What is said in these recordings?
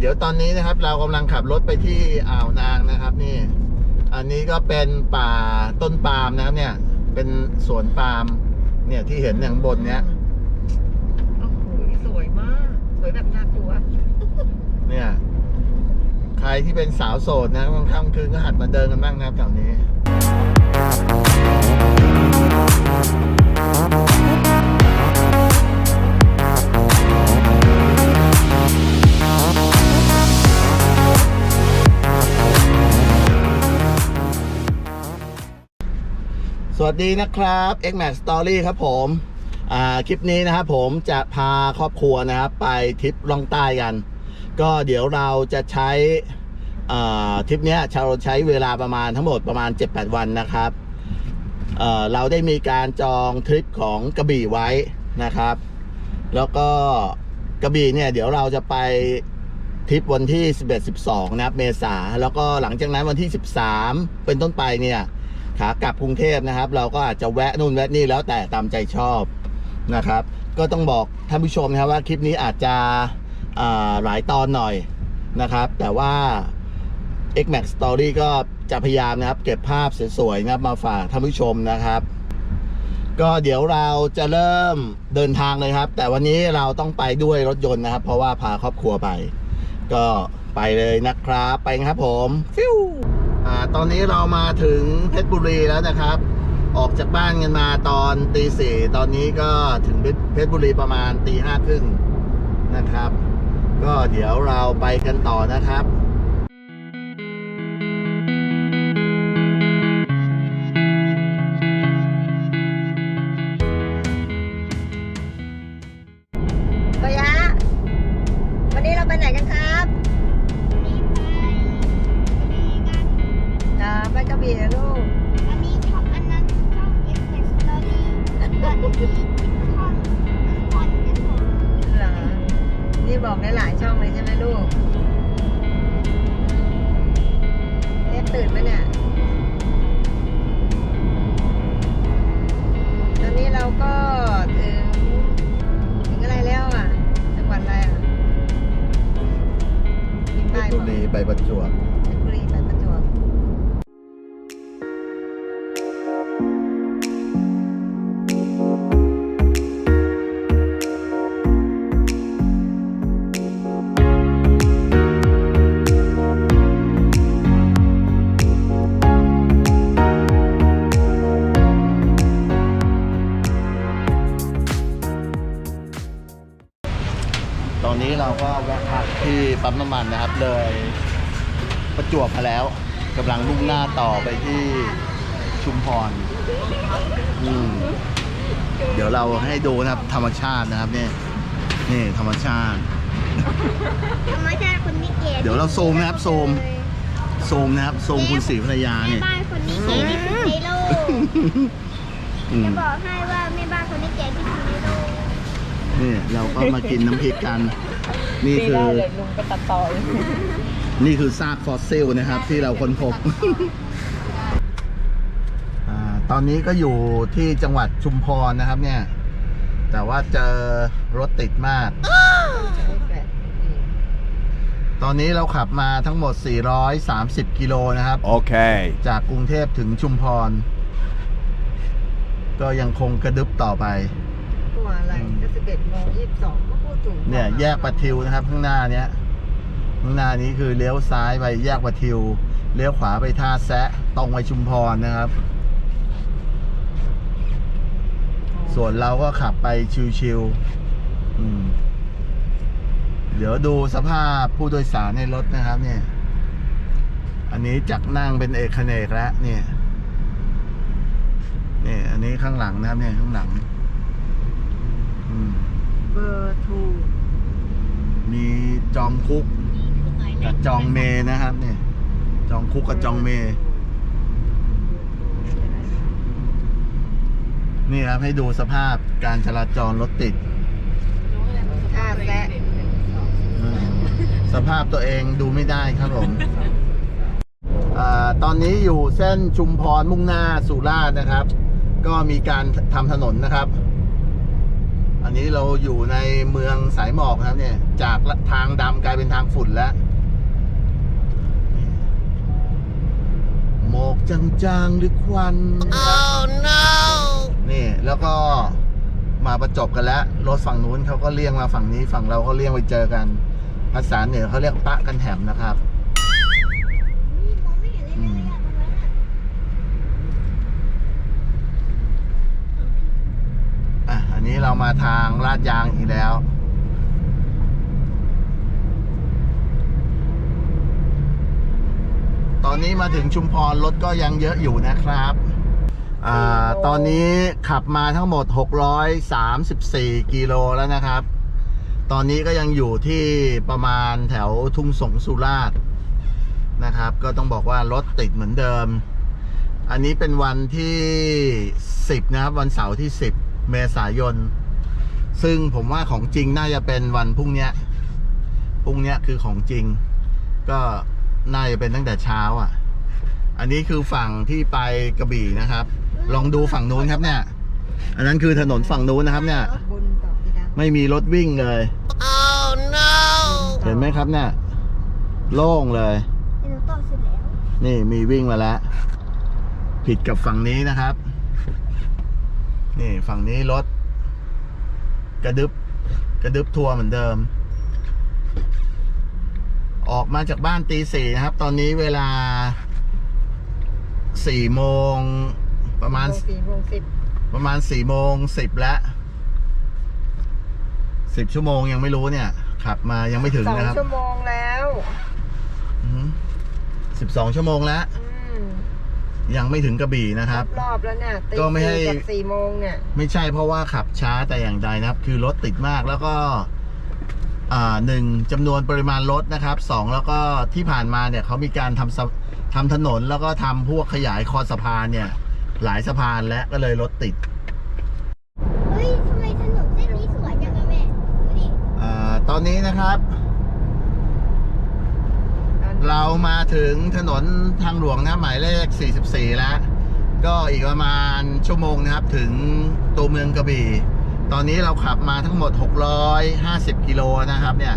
เดี๋ยวตอนนี้นะครับ เรากำลังขับรถไปที่อ่าวนางนะครับ นี่ อันนี้ก็เป็นป่าต้นปาล์มนะครับเนี่ย เป็นสวนปาล์มเนี่ยที่เห็นอย่างบนเนี้ยโอ้โหสวยมาก สวยแบบน่ากลัว เนี่ย ใครที่เป็นสาวโสดนะกลางค่ำคืนก็หัดมาเดินกันบ้างนะครับแถวนี้ สวัสดีนะครับ X Max Story ครับผมอ่าคลิปนี้นะครับผมจะพาครอบครัวนะครับไปทริปล่องใต้กัน ก็เดี๋ยวเราจะใช้อ่าทริปเนี้ยเราใช้เวลาประมาณทั้งหมดประมาณ 7-8 วันนะครับเอ่อเราได้มีการจองทริปของกระบี่ไว้นะครับ แล้วก็กระบี่เนี่ยเดี๋ยวเราจะไปทริปวันที่ 11-12 นะครับเมษาแล้วก็หลังจากนั้นวันที่ 13 เป็นต้นไปเนี่ย ขากลับกรุงเทพนะครับ เราก็อาจจะแวะนู่นแวะนี่แล้วแต่ตามใจชอบนะครับ ก็ต้องบอกท่านผู้ชมนะครับว่าคลิปนี้อาจจะหลายตอนหน่อยนะครับ แต่ว่า X Max Story ก็จะพยายามนะครับ เก็บภาพสวยๆนะครับมาฝากท่านผู้ชมนะครับ ก็เดี๋ยวเราจะเริ่มเดินทางเลยครับ แต่วันนี้เราต้องไปด้วยรถยนต์นะครับ เพราะว่าพาครอบครัวไป ก็ไปเลยนะครับ ไปครับผมฟิว อตอนนี้เรามาถึงเพชรบุรีแล้วนะครับ ออกจากบ้านกันมาตอนตีสี่ตอนนี้ก็ถึงเพชรบุรีประมาณตีห้าครึ่งนะครับ ก็เดี๋ยวเราไปกันต่อนะครับ ไปกระบี่นะลูก ตอนนี้เราก็แวะพักที่ปั๊มน้ำมันนะครับ เลยประจวบมาแล้วกำลังมุ่งหน้าต่อไปที่ชุมพรอืมเดี๋ยวเราให้ดูนะครับ ธรรมชาตินะครับเนี่ยนี่ธรรมชาติ ธรรมชาติคนนี้เก๋เดี๋ยวเราซูมนะครับซูมซูมนะครับซูมคุณศรีภรรยาแม่เนี่ยบ้านคนนี้เก๋ที่สุดในโลกอืมจะบอกให้ว่าแม่บ้านคนนี้เก๋ที่สุดในโลก นี่เราก็มากินน้ำพริกกัน นี่คือลุงไปตัดต่อนี่คือซากฟอสซิลนะครับ ที่เราค้นพบอาตอนนี้ก็อยู่ที่จังหวัดชุมพรนะครับเนี่ย แต่ว่าเจอรถติดมาก ตอนนี้เราขับมาทั้งหมด 430 กิโลนะครับ Okay. จากกรุงเทพถึงชุมพร ก็ยังคงกระดึบต่อไป ตัวอะไรก็สิบเอ็ดโมงยี่สิบสองก็พูดถูกเนี่ยแยกประทิวนะครับ ข้างหน้าเนี้ยข้างหน้านี้คือเลี้ยวซ้ายไปแยกประทิวเลี้ยวขวาไปท่าแซะตรงไปชุมพรนะครับ ส่วนเราก็ขับไปชิวๆอืมเดี๋ยวดูสภาพผู้โดยสารในรถนะครับ เนี่ย อันนี้จากนั่งเป็นเอกเขนกแล้วเนี่ยนี่อันนี้ข้างหลังนะครับเนี่ยข้างหลังอืม เบอร์ถูกมีจองคุกกับจองเมนะครับเนี่ยจองคุกกับจองเม นี่ครับให้ดูสภาพการจราจรรถติด ท่าแซะอืมสภาพตัวเองดูไม่ได้ครับผมอาตอนนี้อยู่เส้นชุมพรมุ่งหน้าสุราษฎร์นะครับ ก็มีการทำถนนนะครับ อันนี้เราอยู่ในเมืองสายหมอกนะครับเนี่ย จากทางดำกลายเป็นทางฝุ่นแล้ว หมอกจางๆหรือควัน oh no นี่ แล้วก็มาประจบกันแล้ว รถฝั่งนู้นเขาก็เลี่ยงมาฝั่งนี้ ฝั่งเราก็เลี่ยงไปเจอกัน ภาษาเหนือเขาเรียกปะกันแถมนะครับ นี่มองไม่เห็นเลยเลยอะตรงนั้นอะ อะ อั นนี้เรามาทางลาดยางอีกแล้ว ตอนนี้มาถึงชุมพรรถก็ยังเยอะอยู่นะครับอ่าตอนนี้ขับมาทั้งหมด 634 กิโลแล้วนะครับ ตอนนี้ก็ยังอยู่ที่ประมาณแถวทุ่งสงสุราษฎร์นะครับ ก็ต้องบอกว่ารถติดเหมือนเดิม อันนี้เป็นวันที่ 10 นะครับ วันเสาร์ที่ 10 เมษายน ซึ่งผมว่าของจริงน่าจะเป็นวันพรุ่งเนี้ยพรุ่งเนี้ยคือของจริง ก็น่าจะเป็นตั้งแต่เช้าอะ อันนี้คือฝั่งที่ไปกระบี่นะครับ ลองดูฝั่งนู้นครับเนี่ย อันนั้นคือถนนฝั่งนู้นนะครับ เนี่ยบุญต่อพี่ดำไม่มีรถวิ่งเลยเห็นไหมครับเนี่ย โล่งเลยเดี๋ยวหนูต่อเสร็จแล้วนี่มีวิ่งมาแล้ว ผิดกับฝั่งนี้นะครับ นี่ฝั่งนี้รถ กระดึบกระดึบทัวร์เหมือนเดิม ออกมาจากบ้านตีสี่นะครับ ตอนนี้เวลาสี่โมงประมาณสี่โมงสิบประมาณสี่โมงสิบแล้วสิบชั่วโมงยังไม่รู้เนี่ยขับมายังไม่ถึงสองนะครับชั่วโมงแล้วสิบสองชั่วโมงแล้วอืม ยังไม่ถึงกระบี่นะครับ รอบแล้วเนี่ยตีก็ไม่ให้ สี่กับสี่โมงเนี่ย ไม่ใช่เพราะว่าขับช้าแต่อย่างใดนะครับ คือรถติดมากแล้วก็อ่าหนึ่งจำนวนปริมาณรถนะครับสองแล้วก็ที่ผ่านมาเนี่ยเขามีการทำสะทำถนนแล้วก็ทำพวกขยายคอสะพานเนี่ย หลายสะพานและก็เลยรถติดเฮ้ยทำไมถนนเส้นนี้สวยจังอะแม่ ดูดิอ่าตอนนี้นะครับ เรามาถึงถนนทางหลวงนะหมายเลข 44 แล้ว ก็อีกประมาณชั่วโมงนะครับถึงตัวเมืองกระบี่ ตอนนี้เราขับมาทั้งหมด 650 กิโลนะครับเนี่ย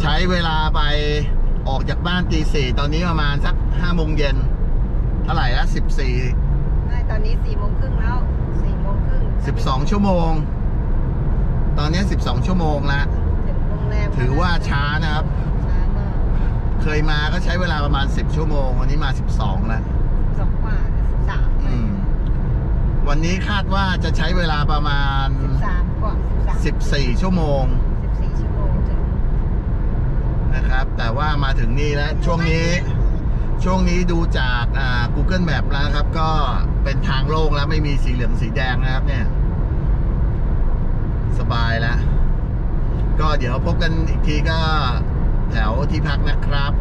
ใช้เวลาไปออกจากบ้านตีสี่ตอนนี้ประมาณสักห้าโมงเย็นเท่าไหร่ละสิบสี่ได้ตอนนี้สี่โมงครึ่งแล้วสี่โมงครึ่งสิบสองชั่วโมง ตอนนี้สิบสองชั่วโมงละถึงโรงแรมถือว่าช้านะครับช้ามาก เคยมาก็ใช้เวลาประมาณสิบชั่วโมง วันนี้มาสิบสองแล้วสองกว่าสิบสามอืม วันนี้คาดว่าจะใช้เวลาประมาณ สิบสามกว่าสิบสามสิบสี่ชั่วโมงสิบสี่ชั่วโมงถึงนะครับ แต่ว่ามาถึงนี่แล้วช่วงนี้ ช่วงนี้ดูจากอ่า Google Map แล้วนะครับ ก็เป็นทางโล่งแล้วไม่มีสีเหลืองสีแดงนะครับ เนี่ย สบายแล้ว ก็เดี๋ยวพบกันอีกทีก็ แถวที่พักนะครับ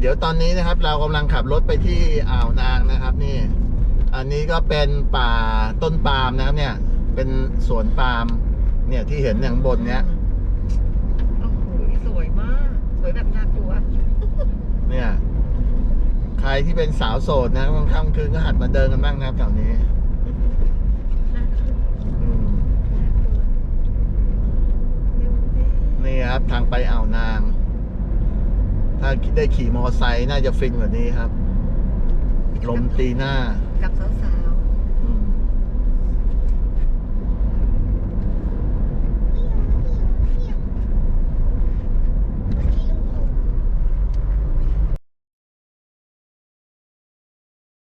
เดี๋ยวตอนนี้นะครับ เรากำลังขับรถไปที่อ่าวนางนะครับ นี่ อันนี้ก็เป็นป่าต้นปาล์มนะครับ เนี่ย เป็นสวนปาล์มเนี่ยที่เห็นอย่างบนเนี้ยโอ้โหสวยมาก สวยแบบน่ากลัว เนี่ย ใครที่เป็นสาวโสดนะกางค่ำคืนก็หัดมาเดินกันบ้างนะครับแถวนี้นี่ครับทางไปอ่าวนาง ถ้าได้ขี่มอไซค์น่าจะฟินกว่านี้ครับ ลมตีหน้า กับส